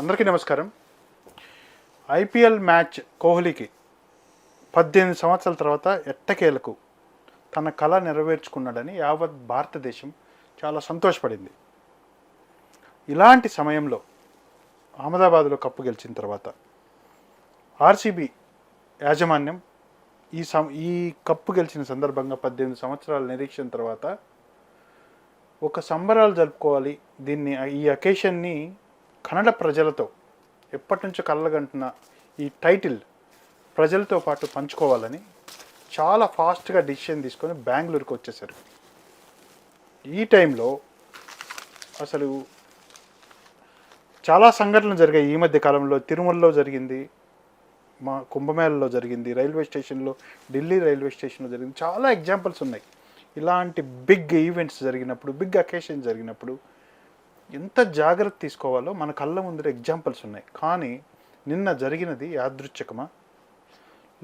అందరికీ నమస్కారం. IPL match కోహ్లీకి పద్దెనిమిది సంవత్సరాల తర్వాత ఎట్టకేలకు తన కళ నెరవేర్చుకున్నాడని యావత్ భారతదేశం చాలా సంతోషపడింది. ఇలాంటి సమయంలో అహ్మదాబాద్లో కప్పు గెలిచిన తర్వాత ఆర్సీబీ యాజమాన్యం ఈ సం ఈ కప్పు గెలిచిన సందర్భంగా పద్దెనిమిది సంవత్సరాల నిరీక్షణ తర్వాత ఒక సంబరాలు జరుపుకోవాలి. దీన్ని ఈ అకేషన్ని కన్నడ ప్రజలతో ఎప్పటి నుంచో కళ్ళగంటున్న ఈ టైటిల్ ప్రజలతో పాటు పంచుకోవాలని చాలా ఫాస్ట్గా డిసిషన్ తీసుకొని బెంగళూరుకి వచ్చేసారు. ఈ టైంలో అసలు చాలా సంఘటనలు జరిగాయి. ఈ మధ్య కాలంలో తిరుమలలో జరిగింది మా కుంభమేళలో జరిగింది రైల్వే స్టేషన్లో ఢిల్లీ రైల్వే స్టేషన్లో జరిగింది. చాలా ఎగ్జాంపుల్స్ ఉన్నాయి. ఇలాంటి బిగ్ ఈవెంట్స్ జరిగినప్పుడు బిగ్ అకేషన్ జరిగినప్పుడు ఎంత జాగ్రత్త తీసుకోవాలో మన కళ్ళ ముందర ఎగ్జాంపుల్స్ ఉన్నాయి. కానీ నిన్న జరిగినది యాదృచ్ఛికమా?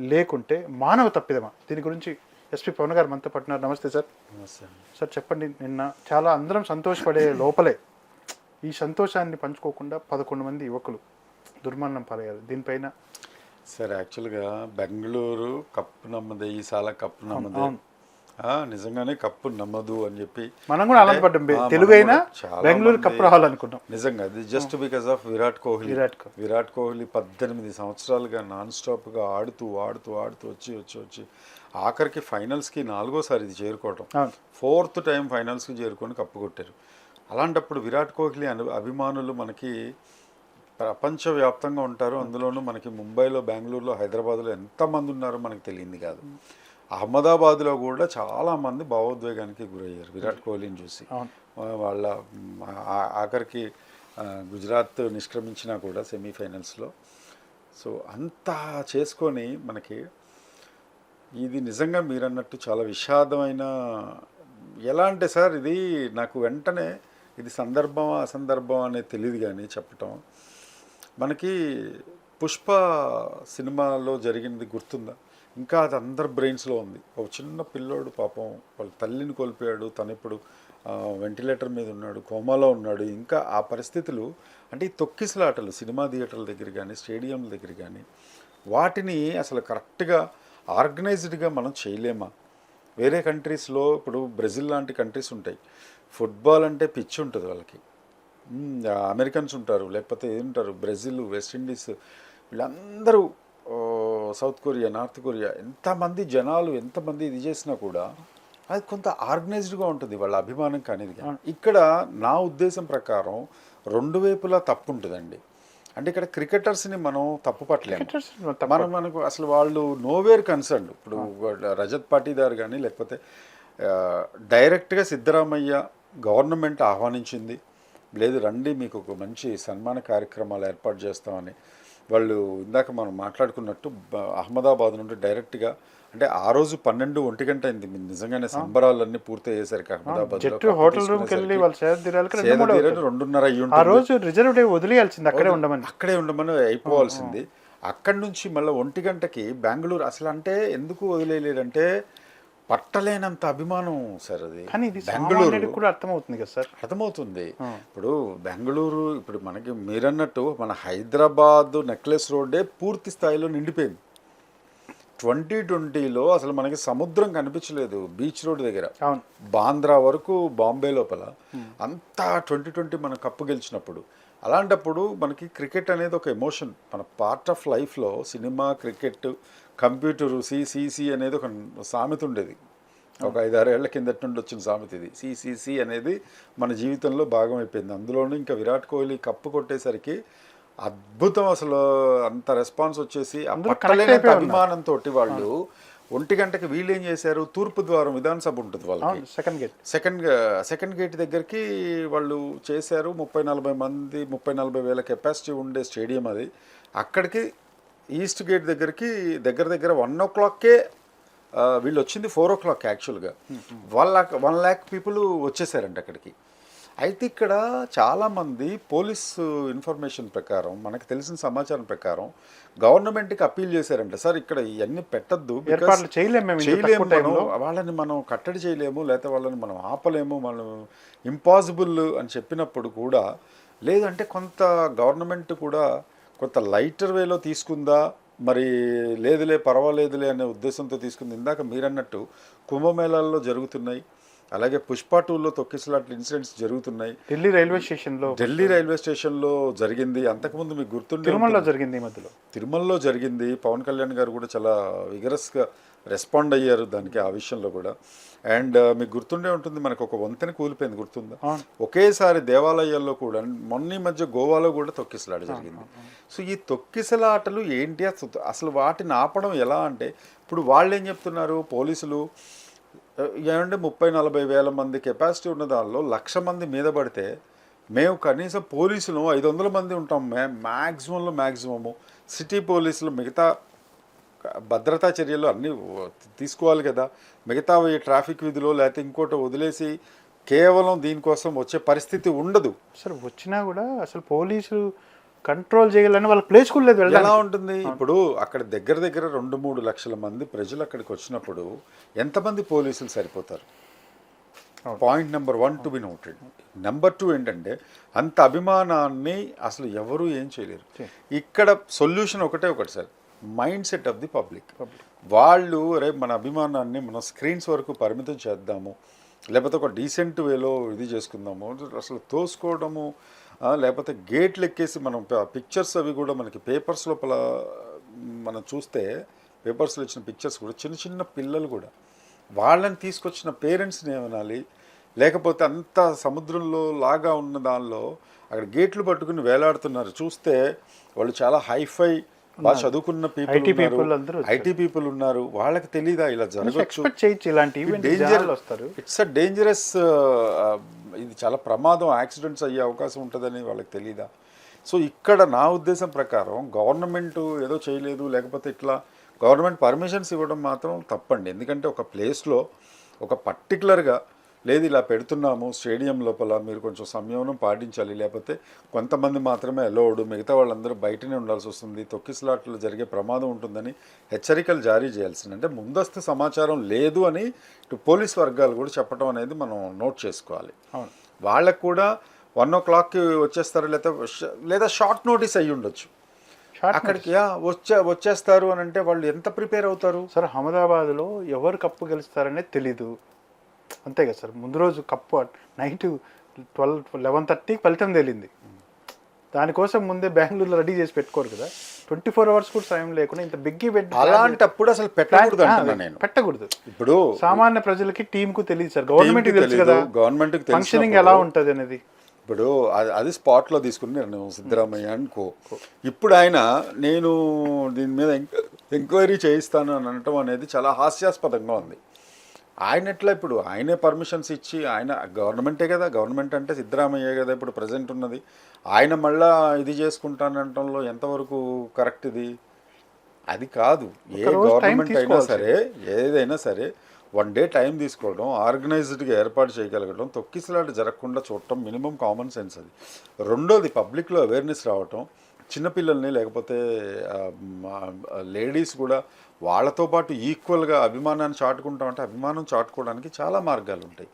లేకుంటే మానవ తప్పిదమా? దీని గురించి ఎస్పీ పవన్ గారు మనతో పట్టినారు నమస్తే సార్. సార్ చెప్పండి. నిన్న చాలా అందరం సంతోషపడే లోపలే ఈ సంతోషాన్ని పంచుకోకుండా పదకొండు మంది యువకులు దుర్మరణం పాలయ్యారు. దీనిపైన సార్ యాక్చువల్గా బెంగళూరు కప్పు నమ్మదే ఈసాల కప్పు నమ్మదే. నిజంగానే కప్పు నమ్మదు అని చెప్పి. మనం కూడా ఆనందపడ్డాం అయినా బెంగళూరు కప్పు రావాలనుకున్నాం. నిజంగా అది just because of Virat Kohli. Virat Kohli. Virat Kohli పద్దెనిమిది సంవత్సరాలుగా నాన్ స్టాప్గా ఆడుతూ ఆడుతూ ఆడుతూ వచ్చి వచ్చి వచ్చి ఆఖరికి ఫైనల్స్కి నాలుగోసారి ఇది చేరుకోవటం. అవును. ఫోర్త్ టైం ఫైనల్స్కి చేరుకొని కప్పు కొట్టారు. అలాంటప్పుడు విరాట్ కోహ్లీ అను అభిమానులు మనకి ప్రపంచవ్యాప్తంగా ఉంటారు. అందులోనూ మనకి ముంబైలో బెంగళూరులో హైదరాబాద్లో ఎంతమంది ఉన్నారో మనకి తెలియంది కాదు. అహ్మదాబాద్లో కూడా చాలామంది భావోద్వేగానికి గురయ్యారు. విరాట్ కోహ్లీని చూసి. వాళ్ళ ఆఖరికి గుజరాత్ నిష్క్రమించినా కూడా సెమీఫైనల్స్లో. సో అంతా చేసుకొని మనకి ఇది నిజంగా మీరు అన్నట్టు చాలా విషాదమైన ఎలా అంటే సార్ ఇది నాకు వెంటనే ఇది సందర్భమా అసందర్భం అనేది తెలియదు కానీ చెప్పటం. మనకి పుష్ప సినిమాలో జరిగినది గుర్తుందా? ఇంకా అది అందరి బ్రెయిన్స్లో ఉంది. ఒక చిన్న పిల్లోడు పాపం వాళ్ళ తల్లిని కోల్పోయాడు. తను ఇప్పుడు వెంటిలేటర్ మీద ఉన్నాడు కోమాలో ఉన్నాడు. ఇంకా ఆ పరిస్థితులు అంటే ఈ తొక్కిసలాటలు సినిమా థియేటర్ల దగ్గర కానీ స్టేడియంల దగ్గర కానీ వాటిని అసలు కరెక్ట్గా ఆర్గనైజ్డ్గా మనం చేయలేమా? వేరే కంట్రీస్లో ఇప్పుడు బ్రెజిల్ లాంటి కంట్రీస్ ఉంటాయి. ఫుట్బాల్ అంటే పిచ్చి ఉంటుంది వాళ్ళకి. అమెరికన్స్ ఉంటారు లేకపోతే ఏది ఉంటారు? Brazil West Indies Indies South Korea North Korea ఎంతమంది జనాలు ఎంతమంది ఇది చేసినా కూడా అది కొంత ఆర్గనైజ్డ్గా ఉంటుంది వాళ్ళ అభిమానం కానిది కానీ ఇక్కడ నా ఉద్దేశం ప్రకారం రెండు వైపులా తప్పు ఉంటుందండి అంటే ఇక్కడ క్రికెటర్స్ని మనం తప్పు పట్టలేము మనం మనకు అసలు వాళ్ళు నోవేర్ కన్సర్న్. ఇప్పుడు రజత్ పాటీదార్ కానీ లేకపోతే డైరెక్ట్గా సిద్ధరామయ్య గవర్నమెంట్ ఆహ్వానించింది. లేదు రండి మీకు ఒక మంచి సన్మాన కార్యక్రమాలు ఏర్పాటు చేస్తామని. వాళ్ళు ఇందాక మనం మాట్లాడుకున్నట్టు అహ్మదాబాద్ నుండి డైరెక్ట్గా అంటే ఆ రోజు పన్నెండు ఒంటి గంట అయింది. నిజంగానే సంబరాలన్నీ పూర్తి అయ్యేసరికి అహ్మదాబాద్ హోటల్ రూమ్కి వెళ్ళి వాళ్ళు. రెండున్నర అయ్యి ఆ రోజు రిజర్వ్ డే వదిలేయాల్సింది అక్కడే ఉండమని. అక్కడే ఉండమని అయిపోవాల్సింది. అక్కడి నుంచి మళ్ళీ ఒంటి గంటకి బెంగళూరు అసలు అంటే ఎందుకు వదిలేయలేదంటే పట్టలేనంత అభిమానం సార్ అది. కానీ ఇది బెంగళూరు. కూడా అర్థమవుతుంది కదా సార్. అర్థమవుతుంది. ఇప్పుడు బెంగళూరు ఇప్పుడు మనకి మీరన్నట్టు మన హైదరాబాద్ నెక్లెస్ రోడ్డే పూర్తి స్థాయిలో నిండిపోయింది. ట్వంటీ ట్వంటీలో అసలు మనకి సముద్రం కనిపించలేదు బీచ్ రోడ్ దగ్గర. బాంద్రా వరకు బాంబే లోపల. అంతా ట్వంటీ ట్వంటీ మనం కప్పు గెలిచినప్పుడు. అలాంటప్పుడు మనకి క్రికెట్ అనేది ఒక ఎమోషన్. మన పార్ట్ ఆఫ్ లైఫ్లో cinema cricket computer C C C అనేది ఒక సామెత ఉండేది. ఒక ఐదారు ఏళ్ళ కిందటి నుండి వచ్చిన సామెత ఇది. సిసిసి అనేది మన జీవితంలో భాగం అయిపోయింది. అందులోనూ ఇంకా విరాట్ కోహ్లీ కప్పు కొట్టేసరికి అద్భుతం అసలు అంత రెస్పాన్స్ వచ్చేసి. అభిమానంతో వాళ్ళు ఒంటి గంటకి వీళ్ళు ఏం చేశారు? తూర్పు ద్వారం విధానసభ ఉంటుంది అవును second gate second second gate దగ్గరికి వాళ్ళు చేశారు. ముప్పై నలభై మంది ముప్పై నలభై వేల కెపాసిటీ ఉండే స్టేడియం అది. అక్కడికి ఈస్ట్ గేట్ దగ్గరికి దగ్గర దగ్గర వన్ ఓ క్లాక్కే వీళ్ళు వచ్చింది ఫోర్ ఓ క్లాక్ యాక్చువల్గా. One lakh one lakh people వచ్చేసారంట అక్కడికి. అయితే ఇక్కడ చాలామంది పోలీస్ ఇన్ఫర్మేషన్ ప్రకారం మనకు తెలిసిన సమాచారం ప్రకారం గవర్నమెంట్కి అప్పీల్ చేశారంట. సార్ ఇక్కడ ఇవన్నీ పెట్టద్దు చేయలేము వాళ్ళని మనం కట్టడి చేయలేము లేకపోతే వాళ్ళని మనం ఆపలేము మనం ఇంపాసిబుల్ అని చెప్పినప్పుడు కూడా లేదంటే కొంత గవర్నమెంట్ కూడా కొంత లైటర్ వేలో తీసుకుందా మరి లేదులే పర్వాలేదులే అనే ఉద్దేశంతో తీసుకుంది. ఇందాక మీరన్నట్టు కుంభమేళాల్లో జరుగుతున్నాయి. అలాగే పుష్ప టూలో తొక్కిసలాట్ల ఇన్సిడెంట్స్ జరుగుతున్నాయి. ఢిల్లీ రైల్వే స్టేషన్లో ఢిల్లీ రైల్వే స్టేషన్లో జరిగింది. అంతకుముందు మీకు గుర్తుండే తిరుమలలో జరిగింది ఈ మధ్యలో. తిరుమలలో జరిగింది. పవన్ కళ్యాణ్ గారు కూడా చాలా విగరస్గా రెస్పాండ్ అయ్యారు దానికి ఆ విషయంలో కూడా. అండ్ మీకు గుర్తుండే ఉంటుంది మనకు ఒక వంతెన కూలిపోయింది గుర్తుందా. ఒకేసారి దేవాలయాల్లో కూడా మొన్న మధ్య గోవాలో కూడా తొక్కిసలాట జరిగింది. సో ఈ తొక్కిసలాటలు ఏంటి? అసలు అసలు వాటిని ఆపడం ఎలా అంటే ఇప్పుడు వాళ్ళు ఏం చెప్తున్నారు? పోలీసులు ఏమంటే ముప్పై నలభై వేల మంది కెపాసిటీ ఉన్న దానిలో లక్ష మంది మీద పడితే మేము కనీసం పోలీసులు ఐదు వందల మంది ఉంటాం. మే మ్యాక్సిమంలో మ్యాక్సిమము సిటీ పోలీసులు మిగతా భద్రతా చర్యలు అన్నీ తీసుకోవాలి కదా. మిగతా ట్రాఫిక్ విధులు లేకపోతే ఇంకోటి వదిలేసి కేవలం దీనికోసం వచ్చే పరిస్థితి ఉండదు. అసలు వచ్చినా కూడా అసలు పోలీసులు కంట్రోల్ చేయగలని వాళ్ళ ప్లేస్ కూడా లేదు ఎలా ఉంటుంది? ఇప్పుడు అక్కడ దగ్గర దగ్గర రెండు మూడు లక్షల మంది ప్రజలు అక్కడికి వచ్చినప్పుడు ఎంతమంది పోలీసులు సరిపోతారు. Point number one to be noted number two ఏంటంటే అంత అభిమానాన్ని అసలు ఎవరు ఏం చేయలేరు. ఇక్కడ సొల్యూషన్ ఒకటే ఒకటి sir. Mind set of the public వాళ్ళు రేపు మన అభిమానాన్ని మనం స్క్రీన్స్ వరకు పరిమితం చేద్దాము లేకపోతే ఒక డీసెంట్ వేలో ఇది చేసుకుందాము అసలు తోసుకోవడము లేకపోతే గేట్లు ఎక్కేసి మనం పిక్చర్స్ అవి కూడా మనకి పేపర్స్ లోపల మనం చూస్తే పేపర్స్లో ఇచ్చిన పిక్చర్స్ కూడా చిన్న చిన్న పిల్లలు కూడా వాళ్ళని తీసుకొచ్చిన పేరెంట్స్ని ఏమనాలి? లేకపోతే అంత సముద్రంలో లాగా ఉన్న దానిలో అక్కడ గేట్లు పట్టుకుని వేలాడుతున్నారు. చూస్తే వాళ్ళు చాలా హైఫై బాగా చదువుకున్న పీపుల్ ఐటీ పీపుల్ ఉన్నారు. వాళ్ళకి తెలీదా ఇలా జరగచ్చు? ఇలాంటి డేంజర్ ఇట్స్ అ డేంజరస్ ఇది చాలా ప్రమాదం యాక్సిడెంట్స్ అయ్యే అవకాశం ఉంటుందని వాళ్ళకి తెలియదా సో ఇక్కడ నా ఉద్దేశం ప్రకారం గవర్నమెంట్ ఏదో చేయలేదు లేకపోతే ఇట్లా గవర్నమెంట్ పర్మిషన్స్ ఇవ్వడం మాత్రం తప్పండి. ఎందుకంటే ఒక ప్లేస్లో ఒక పర్టికులర్గా లేదు ఇలా పెడుతున్నాము స్టేడియం లోపల మీరు కొంచెం సంయమనం పాటించాలి. లేకపోతే కొంతమంది మాత్రమే అలౌడ్ మిగతా వాళ్ళందరూ బయటనే ఉండాల్సి వస్తుంది. తొక్కిసలాట్లు జరిగే ప్రమాదం ఉంటుందని హెచ్చరికలు జారీ చేయాల్సింది. అంటే ముందస్తు సమాచారం లేదు అని ఇటు పోలీస్ వర్గాలు కూడా చెప్పడం అనేది మనం నోట్ చేసుకోవాలి. వాళ్ళకు కూడా వన్ ఓ క్లాక్కి వచ్చేస్తారు లేదా లేదా షార్ట్ నోటీస్ అయ్యి ఉండొచ్చు. అక్కడికి వచ్చే వచ్చేస్తారు అని అంటే వాళ్ళు ఎంత ప్రిపేర్ అవుతారు? సార్ అహ్మదాబాద్లో ఎవరు కప్పు గెలుస్తారనేది తెలీదు. అంతే కదా సార్. ముందు రోజు కప్పు నైట్ ట్వెల్వ్ లెవెన్ థర్టీకి ఫలితం తేలింది. దానికోసం ముందే బెంగళూరులో రెడీ చేసి పెట్టుకోరు కదా. ట్వంటీ ఫోర్ అవర్స్ కూడా సమయం లేకుండా ఇంత బిగ్ ఈవెంట్ అలాంటప్పుడు అసలు పెట్టకూడదు నేను. పెట్టకూడదు. ఇప్పుడు సామాన్య ప్రజలకి టీం కు తెలియదు సార్. గవర్నమెంట్ తెలుసు కదా. గవర్నమెంట్ ఫంక్షనింగ్ ఎలా ఉంటది అనేది. ఇప్పుడు అది అది స్పాట్లో తీసుకుని నిర్ణయం సిద్ధరామయ్య అనుకో ఇప్పుడు ఆయన నేను దీని మీద ఎంక్- ఎంక్వైరీ చేయిస్తాను అని అనటం అనేది చాలా హాస్యాస్పదంగా ఉంది. ఆయన ఎట్లా ఇప్పుడు? ఆయనే పర్మిషన్స్ ఇచ్చి ఆయన గవర్నమెంటే కదా గవర్నమెంట్ అంటే సిద్ధరామయ్యే కదా ఇప్పుడు ప్రజెంట్ ఉన్నది. ఆయన మళ్ళా ఇది చేసుకుంటానంటంలో ఎంతవరకు కరెక్ట్ ఇది? అది కాదు. ఏ గవర్నమెంట్ అయినా. సరే ఏదైనా సరే వన్ డే టైం తీసుకోవడం ఆర్గనైజ్డ్గా ఏర్పాటు చేయగలగడం తొక్కిసలాట జరగకుండా చూడటం మినిమం కామన్ సెన్స్ అది. రెండోది పబ్లిక్లో అవేర్నెస్ రావటం చిన్నపిల్లల్ని లేకపోతే లేడీస్ కూడా వాళ్ళతో పాటు ఈక్వల్గా అభిమానాన్ని చాటుకుంటాం అంటే అభిమానం చాటుకోవడానికి చాలా మార్గాలు ఉంటాయి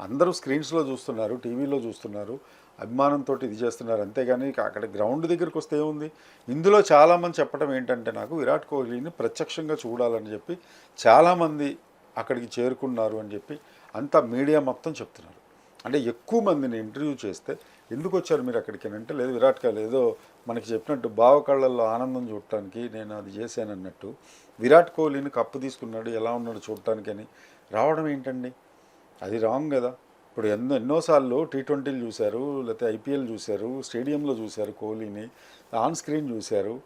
అందరూ స్క్రీన్స్లో చూస్తున్నారు టీవీలో చూస్తున్నారు అభిమానంతో ఇది చేస్తున్నారు. అంతేగాని అక్కడ గ్రౌండ్ దగ్గరికి వస్తే ఏముంది? ఇందులో చాలామంది చెప్పడం ఏంటంటే నాకు విరాట్ కోహ్లీని ప్రత్యక్షంగా చూడాలని చెప్పి చాలామంది అక్కడికి చేరుకున్నారు అని చెప్పి అంతా మీడియా మొత్తం చెప్తున్నారు. అంటే ఎక్కువ మందిని ఇంటర్వ్యూ చేస్తే ఎందుకు వచ్చారు మీరు అక్కడికి అంటే లేదు విరాట్ కోహ్లీ ఏదో మనకి చెప్పినట్టు బావ కళ్ళల్లో ఆనందం చూడటానికి నేను అది చేశాను అన్నట్టు. విరాట్ కోహ్లీని కప్పు తీసుకున్నాడు ఎలా ఉన్నాడు చూడటానికి అని. రావడం ఏంటండి? అది రాంగ్ కదా. ఇప్పుడు ఎన్నో ఎన్నోసార్లు టీ ట్వంటీలు చూశారు లేకపోతే ఐపీఎల్ చూశారు స్టేడియంలో చూశారు కోహ్లీని ఆన్ స్క్రీన్ చూశారు.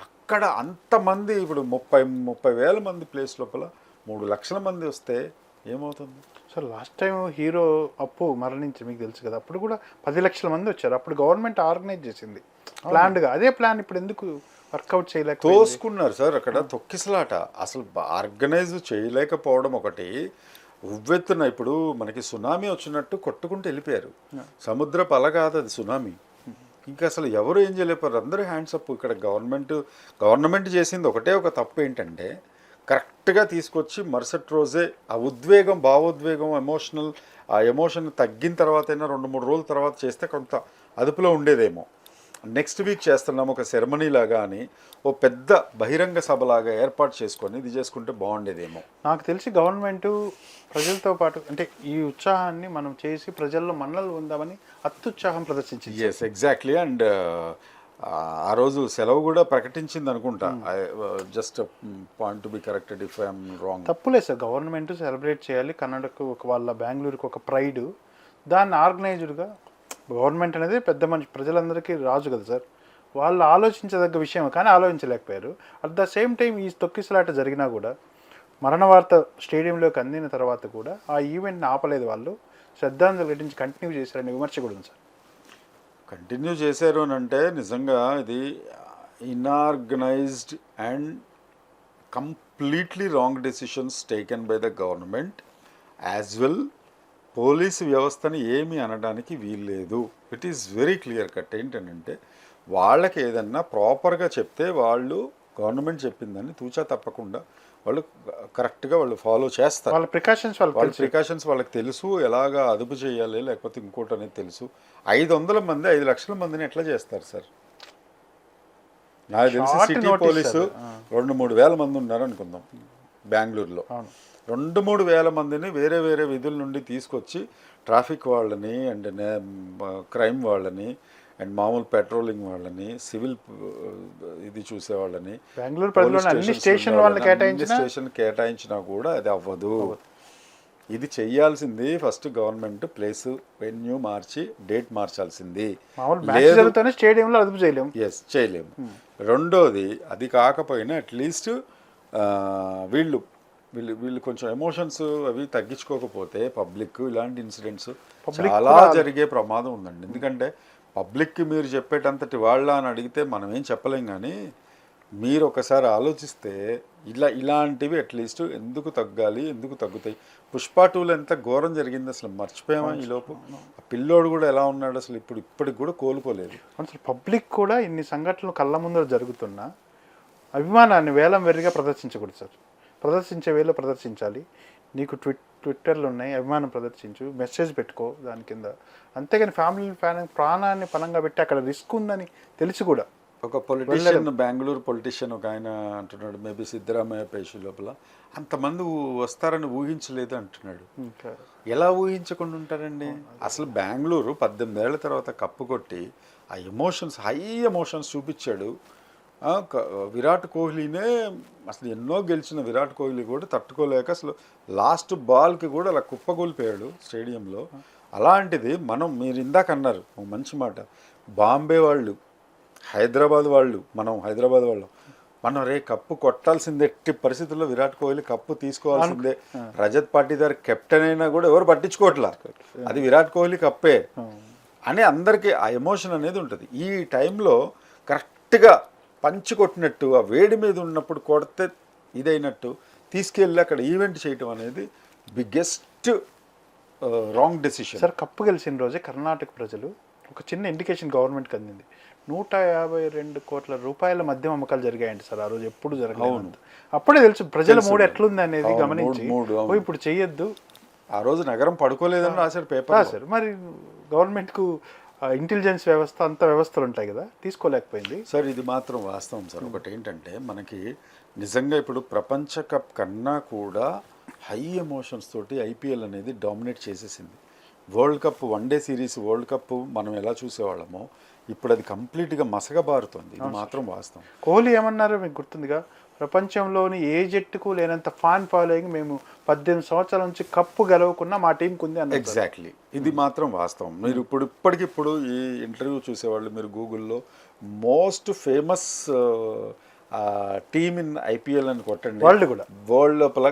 అక్కడ అంతమంది ఇప్పుడు ముప్పై ముప్పై వేల మంది ప్లేస్ లోపల మూడు లక్షల మంది వస్తే ఏమవుతుంది? సార్ లాస్ట్ టైం హీరో అప్పు మరణించి మీకు తెలుసు కదా అప్పుడు కూడా పది లక్షల మంది వచ్చారు. అప్పుడు గవర్నమెంట్ ఆర్గనైజ్ చేసింది. ప్లాన్డ్గా. అదే ప్లాన్ ఇప్పుడు ఎందుకు వర్కౌట్ చేయలేకపోయింది? తోసుకున్నారు సార్ అక్కడ తొక్కిసలాట. అసలు ఆర్గనైజ్ చేయలేకపోవడం ఒకటి. ఉవ్వెత్తున ఇప్పుడు మనకి సునామీ వచ్చినట్టు కొట్టుకుంటూ వెళ్ళిపోయారు. సముద్రపు అల కాదు అది సునామీ. ఇంకా అసలు ఎవరు ఏం చేయలేపారు అందరూ హ్యాండ్స్ అప్ ఇక్కడ గవర్నమెంట్ గవర్నమెంట్ చేసింది ఒకటే ఒక తప్పు ఏంటంటే కరెక్ట్గా తీసుకొచ్చి మరుసటి రోజే ఆ ఉద్వేగం భావోద్వేగం ఎమోషనల్ ఆ ఎమోషన్ తగ్గిన తర్వాత అయినా రెండు మూడు రోజుల తర్వాత చేస్తే కొంత అదుపులో ఉండేదేమో. నెక్స్ట్ వీక్ చేస్తున్నాం ఒక సెరమనీ లాగా అని ఓ పెద్ద బహిరంగ సభలాగా ఏర్పాటు చేసుకొని ఇది చేసుకుంటే బాగుండేదేమో. నాకు తెలిసి గవర్నమెంట్ ప్రజలతో పాటు అంటే ఈ ఉత్సాహాన్ని మనం చేసి ప్రజల్లో మన్నలు ఉందామని అత్యుత్సాహం ప్రదర్శించింది. ఎస్ ఎగ్జాక్ట్లీ అండ్ ఆ రోజు సెలవు కూడా ప్రకటించింది అనుకుంటా. Just point to be corrected if I'm wrong తప్పులేదు సార్. గవర్నమెంట్ సెలబ్రేట్ చేయాలి. కన్నడకు ఒక వాళ్ళ బెంగళూరుకి ఒక ప్రైడ్ దాన్ని ఆర్గనైజ్డ్గా గవర్నమెంట్ అనేది పెద్ద మనిషి ప్రజలందరికీ రాజు కదా సార్. వాళ్ళు ఆలోచించదగ్గ విషయం కానీ ఆలోచించలేకపోయారు. అట్ ద సేమ్ టైం ఈ తొక్కిసలాట జరిగినా కూడా మరణ వార్త స్టేడియంలోకి అందిన తర్వాత కూడా ఆ ఈవెంట్ని ఆపలేదు వాళ్ళు. శ్రద్ధాంజలి ఘటించి కంటిన్యూ చేశారనే విమర్శ కూడా ఉంది సార్. కంటిన్యూ చేశారు అని అంటే నిజంగా ఇది inorganised and completely wrong decisions taken by the government as well police వ్యవస్థని ఏమి అనడానికి వీల్లేదు. It is very clear cut ఏంటంటే వాళ్ళకి ఏదన్నా ప్రాపర్గా చెప్తే వాళ్ళు గవర్నమెంట్ చెప్పిందని తూచా తప్పకుండా వాళ్ళు కరెక్ట్గా వాళ్ళు ఫాలో చేస్తారు. వాళ్ళ ప్రికాషన్స్ వాళ్ళు వాళ్ళ ప్రికాషన్స్ వాళ్ళకి తెలుసు ఎలాగా అదుపు చేయాలి లేకపోతే ఇంకోటి అనేది తెలుసు. ఐదు వందల మంది ఐదు లక్షల మందిని ఎట్లా చేస్తారు సార్? నాకు తెలిసి సిటీ పోలీసు. రెండు మూడు వేల మంది ఉన్నారు అనుకుందాం బెంగళూరులో. రెండు మూడు వేల మందిని వేరే వేరే విధుల నుండి తీసుకొచ్చి ట్రాఫిక్ వాళ్ళని అండ్ క్రైమ్ వాళ్ళని అండ్ మామూలు పెట్రోలింగ్ వాళ్ళని సివిల్ ఇది చూసే వాళ్ళని బెంగళూరు పరిధిలోని అన్ని స్టేషన్ల వాళ్ళని కేటాయించిన స్టేషన్ కేటాయించినా కూడా అది అవ్వదు. ఇది చెయ్యాల్సింది ఫస్ట్ గవర్నమెంట్ ప్లేస్ వెన్యూ మార్చి డేట్ మార్చాల్సింది. స్టేడియంలో అదుపు చేయలేము ఎస్ చేయలేము రెండోది అది కాకపోయినా అట్లీస్ట్ వీళ్ళు వీళ్ళు వీళ్ళు కొంచెం ఎమోషన్స్ అవి తగ్గించుకోకపోతే పబ్లిక్ ఇలాంటి ఇన్సిడెంట్స్ చాలా జరిగే ప్రమాదం ఉందండి. ఎందుకంటే పబ్లిక్కి మీరు చెప్పేటంతటి వాళ్ళ అని అడిగితే మనం ఏం చెప్పలేం కానీ మీరు ఒకసారి ఆలోచిస్తే ఇలా ఇలాంటివి అట్లీస్ట్ ఎందుకు తగ్గాలి ఎందుకు తగ్గుతాయి? పుష్ప టూలో ఎంత ఘోరం జరిగింది అసలు మర్చిపోయామా ఈ లోపు? ఆ పిల్లోడు కూడా ఎలా ఉన్నాడు అసలు ఇప్పుడు ఇప్పటికి కూడా కోలుకోలేదు. అసలు పబ్లిక్ కూడా ఇన్ని సంఘటనలు కళ్ళ ముందర జరుగుతున్నా అభిమానాన్ని వేలం వెర్రిగా ప్రదర్శించకూడదు సార్. ప్రదర్శించే వేలో ప్రదర్శించాలి. నీకు ట్విట్ ట్విట్టర్లు ఉన్నాయి అభిమానం ప్రదర్శించు మెసేజ్ పెట్టుకో దాని కింద. అంతేగాని ఫ్యామిలీ ఫ్యాన్ ప్రాణాన్ని పనంగా పెట్టి అక్కడ రిస్క్ ఉందని తెలిసి కూడా. ఒక పొలిటీషియన్ బెంగళూరు పొలిటీషియన్ ఒక ఆయన అంటున్నాడు మేబీ సిద్ధరామయ్య పేషి లోపల. అంతమంది వస్తారని ఊహించలేదు అంటున్నాడు. ఎలా ఊహించకుండా ఉంటారండి? అసలు బెంగళూరు పద్దెనిమిది ఏళ్ళ తర్వాత కప్పు కొట్టి ఆ ఎమోషన్స్ హై ఎమోషన్స్ చూపించాడు. విరాట్ కోహ్లీనే అసలు ఎన్నో గెలిచిన విరాట్ కోహ్లీ కూడా తట్టుకోలేక అసలు లాస్ట్ బాల్కి కూడా అలా కుప్పగూలిపోయాడు స్టేడియంలో. అలాంటిది మనం మీరు ఇందాక అన్నారు ఒక మంచి మాట. బాంబే వాళ్ళు హైదరాబాద్ వాళ్ళు మనం హైదరాబాద్ వాళ్ళం మనం రే కప్పు కొట్టాల్సిందే ఎట్టి పరిస్థితుల్లో విరాట్ కోహ్లీ కప్పు తీసుకోవాల్సిందే. రజత్ పాటీదార్ కెప్టెన్ అయినా కూడా ఎవరు పట్టించుకోవట్లా అది విరాట్ కోహ్లీ కప్పే. అని అందరికీ ఆ ఎమోషన్ అనేది ఉంటుంది. ఈ టైంలో కరెక్ట్గా పంచి కొట్టినట్టు ఆ వేడి మీద ఉన్నప్పుడు కొడితే ఇదైనట్టు తీసుకెళ్ళి అక్కడ ఈవెంట్ చేయటం అనేది biggest wrong decision. Sir cup గెలిచిన రోజే కర్ణాటక ప్రజలు ఒక చిన్న ఇండికేషన్ గవర్నమెంట్కి అందింది. నూట యాభై రెండు కోట్ల రూపాయల మద్యం అమ్మకాలు జరిగాయండి సార్ ఆ రోజు ఎప్పుడు జరగలేదు అప్పుడే తెలుసు ప్రజల మూడు ఎట్లుంది అనేది గమనించి ఇప్పుడు చెయ్యొద్దు. ఆ రోజు నగరం పడుకోలేదని రాశారు పేపర్ సార్ మరి గవర్నమెంట్కు ఇంటెలిజెన్స్ వ్యవస్థ అంత వ్యవస్థలు ఉంటాయి కదా తీసుకోలేకపోయింది. సార్ ఇది మాత్రం వాస్తవం సార్. ఒకటి ఏంటంటే మనకి నిజంగా ఇప్పుడు ప్రపంచ కప్ కన్నా కూడా హై ఎమోషన్స్ తోటి ఐపీఎల్ అనేది డామినేట్ చేసేసింది. World cup one day series world cup మనం ఎలా చూసేవాళ్ళమో ఇప్పుడు అది కంప్లీట్గా మసగబారుతుంది ఇది మాత్రం వాస్తవం. కోహ్లీ ఏమన్నారో మీకు గుర్తుందిగా? ప్రపంచంలోని ఏ జట్టుకు లేనంత ఫాన్ ఫాలోయింగ్ మేము పద్దెనిమిది సంవత్సరాల నుంచి కప్పు గెలవకున్నా మా టీంకి ఉంది అన్నారు. ఎగ్జాక్ట్లీ ఇది మాత్రం వాస్తవం. మీరు ఇప్పుడు ఇప్పటికిప్పుడు ఈ ఇంటర్వ్యూ చూసేవాళ్ళు మీరు గూగుల్లో most famous team in IPL అని కొట్టండి. వరల్డ్ కూడా. వరల్డ్ లోపల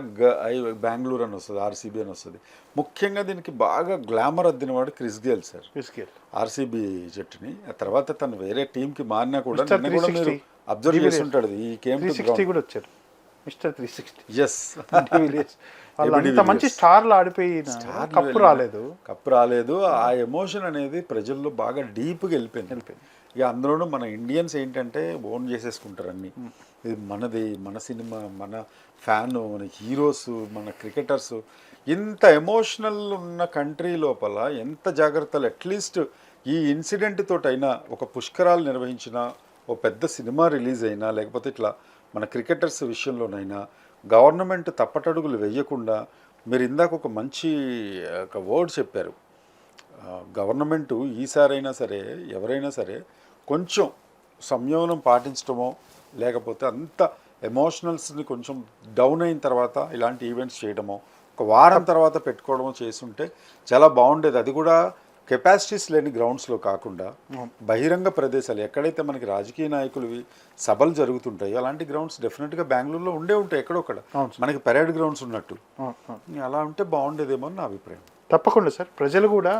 బెంగళూరు అని వస్తుంది ఆర్సీబీ అని వస్తుంది. ముఖ్యంగా దీనికి బాగా glamour అద్దినవాడు Chris Gayle sir biscuit RCB జట్టుని. ఆ తర్వాత తను వేరే టీంకి మారినా కూడా. నిన్న కూడా మీరు 360. అబ్జర్వ్ చేస్తుంటాడు ఈ కేమ్ త్రీ సిక్స్టీ కూడా వచ్చారు మిస్టర్ త్రీ సిక్స్టీ ఎస్ వాళ్ళు అంత మంచి స్టార్లు ఆడిపోయి కప్పు రాలేదు. కప్పు రాలేదు. ఆ ఎమోషన్ అనేది ప్రజల్లో బాగా డీప్గా వెళ్ళిపోయింది. వెళ్ళిపోయింది. ఇక అందులోనూ మన ఇండియన్స్ ఏంటంటే ఓన్ చేసేసుకుంటారు అన్ని. ఇది మనది మన సినిమా మన ఫ్యాన్ మన హీరోస్ మన క్రికెటర్స్. ఇంత ఎమోషనల్ ఉన్న కంట్రీ లోపల ఎంత జాగ్రత్తలు అట్లీస్ట్ ఈ ఇన్సిడెంట్ తోటైనా ఒక పుష్కరాలు నిర్వహించిన ఓ పెద్ద సినిమా రిలీజ్ అయినా లేకపోతే ఇట్లా మన క్రికెటర్స్ విషయంలోనైనా గవర్నమెంట్ తప్పటడుగులు వేయకుండా మీరు ఇందాక ఒక మంచి ఒక వర్డ్ చెప్పారు. గవర్నమెంట్ ఈసారైనా సరే ఎవరైనా సరే కొంచెం సంయమనం పాటించడమో లేకపోతే అంత ఎమోషనల్స్ని కొంచెం డౌన్ అయిన తర్వాత ఇలాంటి ఈవెంట్స్ చేయడమో ఒక వారం తర్వాత పెట్టుకోవడమో చేసుంటే చాలా బాగుండేది. అది కూడా కెపాసిటీస్ లేని గ్రౌండ్స్లో కాకుండా బహిరంగ ప్రదేశాలు ఎక్కడైతే మనకి రాజకీయ నాయకులవి సభలు జరుగుతుంటాయో అలాంటి గ్రౌండ్స్ డెఫినెట్గా బెంగళూరులో ఉండే ఉంటాయి ఎక్కడొక్కడ మనకి పరేడ్ గ్రౌండ్స్ ఉన్నట్టు. అలా ఉంటే బాగుండేదేమో అని నా అభిప్రాయం. తప్పకుండా సార్. ప్రజలు కూడా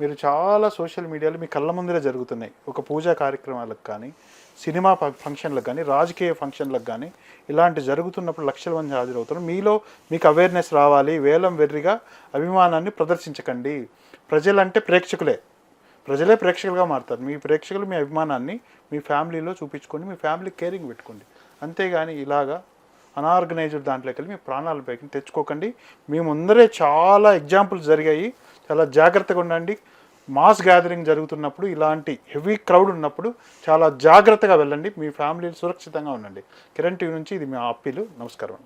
మీరు చాలా సోషల్ మీడియాలో మీ కళ్ళ ముందరే జరుగుతున్నాయి. ఒక పూజా కార్యక్రమాలకు కానీ సినిమా ఫంక్షన్లకు కానీ రాజకీయ ఫంక్షన్లకు కానీ ఇలాంటి జరుగుతున్నప్పుడు లక్షల మంది హాజరవుతారు మీలో మీకు అవేర్నెస్ రావాలి. వేలం వెర్రిగా అభిమానాన్ని ప్రదర్శించకండి. ప్రజలంటే ప్రేక్షకులే. ప్రజలే ప్రేక్షకులుగా మారుతారు. మీ ప్రేక్షకులు మీ అభిమానాన్ని మీ ఫ్యామిలీలో చూపించుకోండి. మీ ఫ్యామిలీ కేరింగ్ పెట్టుకోండి. అంతేగాని ఇలాగా అనార్గనైజ్డ్ దాంట్లోకి వెళ్ళి మీ ప్రాణాలు పైకి తెచ్చుకోకండి. మీ ముందరే చాలా ఎగ్జాంపుల్స్ జరిగాయి. చాలా జాగ్రత్తగా ఉండండి. మాస్ గ్యాదరింగ్ జరుగుతున్నప్పుడు ఇలాంటి హెవీ క్రౌడ్ ఉన్నప్పుడు చాలా జాగ్రత్తగా వెళ్ళండి. మీ ఫ్యామిలీ సురక్షితంగా ఉండండి. కిరణ్ టీవీ నుంచి ఇది మీ అప్పీలు. నమస్కారం